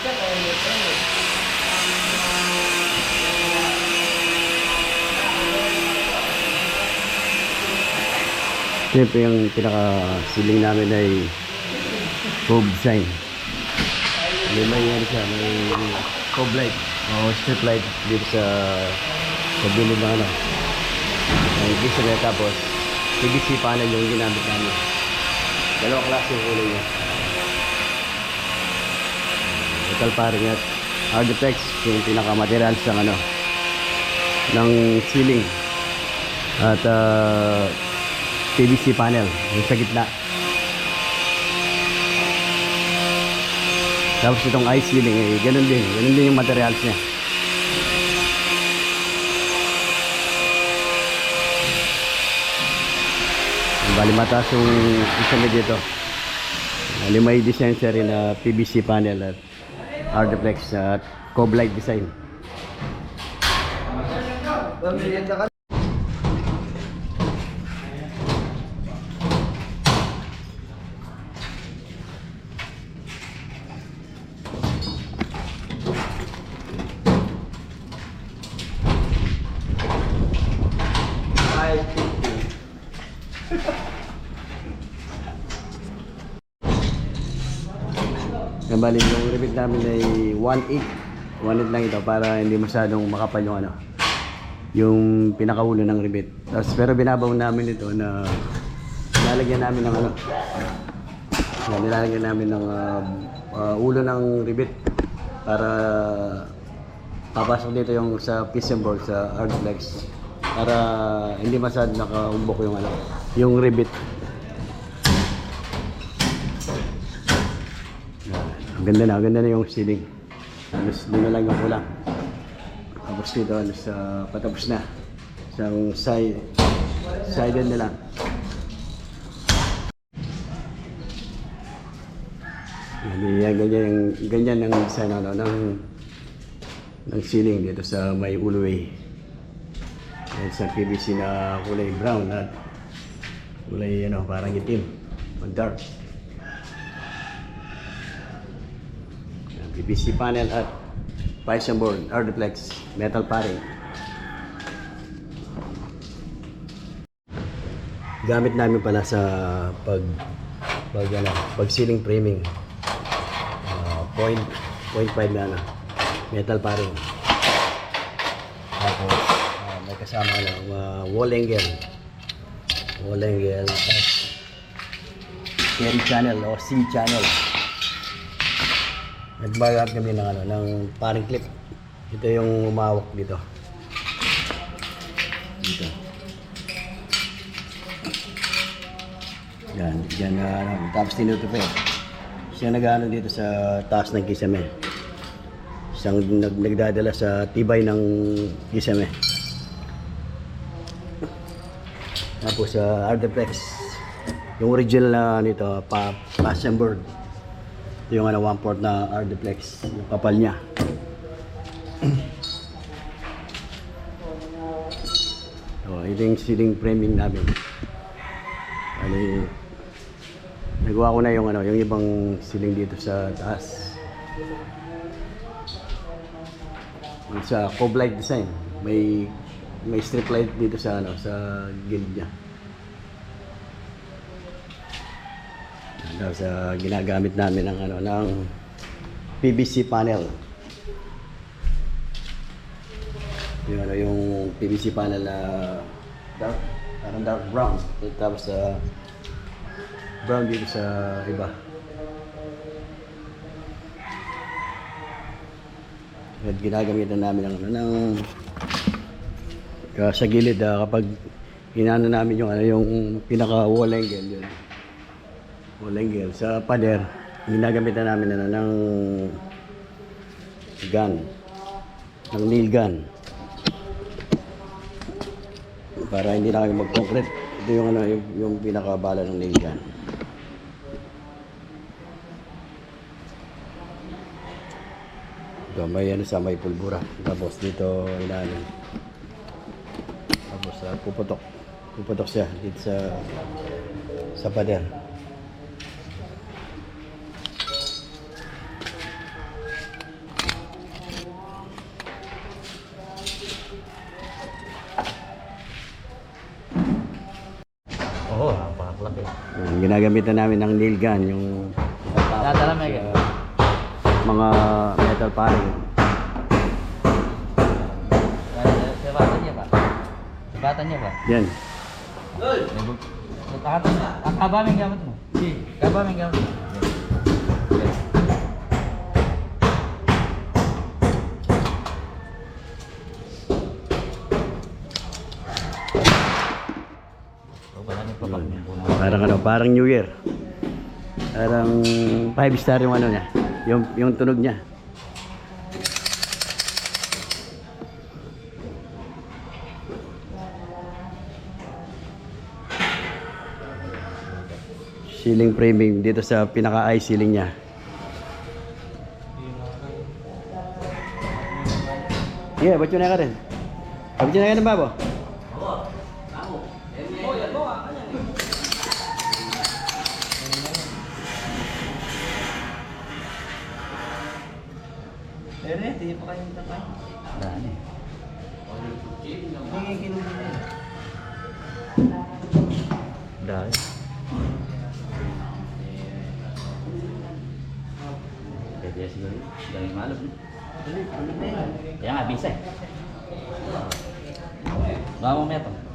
Siyempre yung pinaka-ceiling namin ay cove sign. May ano siya, may cove light o strip light dito sa bilid ng ano. Ang gisa niya tapos panel yung ginamit namin. Dalawang klase yung kulay niya. Metal paring at Artiflex yung pinaka-materials ng ano ng ceiling. At ah, PVC panel yung sa gitna. Tapos itong ice ceiling, eh, ganun din. Ganun din yung materials niya. Bali mataas yung isa niya dito. Bali may design siya rin na PVC panel at Artiflex at Cove Light design. Yan bali yung repeat namin ay 1.8. 1.8 lang ito para hindi masyadong makapal yung ano. Yung pinakaulo ng rivet. Tapos pero binabaw namin ito na nilalagyan namin ng ano. Yan, nilalagyan namin ng ah, ah, ulo ng rivet para papasok dito yung sa piston board sa Hardflex para hindi masyadong nakaumbok yung ano, yung rivet. Ang ganda na, ganda na yung ceiling. Halos doon na lang yung kulang. Tapos dito, halos sa patapos na. Isang side, sided na lang. Yan, ganyan, yung, ganyan ang design ano, ng, ng ceiling dito sa may ulway. Yan sa PVC na kulay brown at kulay ano, parang itim. Dark. Yan, PVC panel at Python board, Ardiplex, metal paring. Gamit namin pala sa pag pag ano, pag ceiling framing. Ah, point point 5 na ano, metal paring. Tapos ah, may kasama ng uh, wall angle. Wall angle at carry channel o C channel. Nagbagat kami ng ano, ng paring clip. Ito yung umawak dito. Dito. Yan, yan na ano, tapos tinutupin. Siya nag-ano dito sa taas ng kisame. Siyang nag, nagdadala sa tibay ng kisame. Tapos sa Ardeplex, yung original na nito, pa, passion board. Ito yung ano, one port na Ardeplex, yung kapal niya. So, ito yung ceiling framing namin. Ano nagawa ko na yung ano, yung ibang ceiling dito sa taas. Yung sa cove light design, may may strip light dito sa ano, sa gilid niya. Tapos sa ginagamit namin ng ano ng PVC panel. Yung ano yung PVC panel na dark parang dark brown. Tapos sa brown dito sa iba. At ginagamitan namin ng ano ng uh, sa gilid ah, kapag inano namin yung ano yung pinaka wall angle yun. Angle sa pader ginagamitan namin ano ng gun. Ng nail gun. Para hindi na kami mag-concrete. Ito yung ano yung, yung pinakabala ng nail gun. Ito may ano sa may pulbura. Tapos dito inaano. Tapos uh, puputok. Puputok siya dito sa sa pader lapit. Yan, ginagamitan namin ng nail gun, yung Dadala yan. mga metal paring. Sa bata niya pa. Sa bata niya. Yan. Ang haba may gamit mo. Si, haba may gamit mo. Parang ano, parang New Year. Parang five star yung ano niya, yung, yung tunog niya. Ceiling framing dito sa pinaka-eye ceiling niya. Yeah, ba't yun na ka rin? Ba't yun na ka rin, babo? Pero eh, hindi pa kayo tapay. Dami. Hindi kinuha niya. Dami. Pwede siguro yun. Daming malap. no? Kaya nga, bisa eh. Baka mo meto.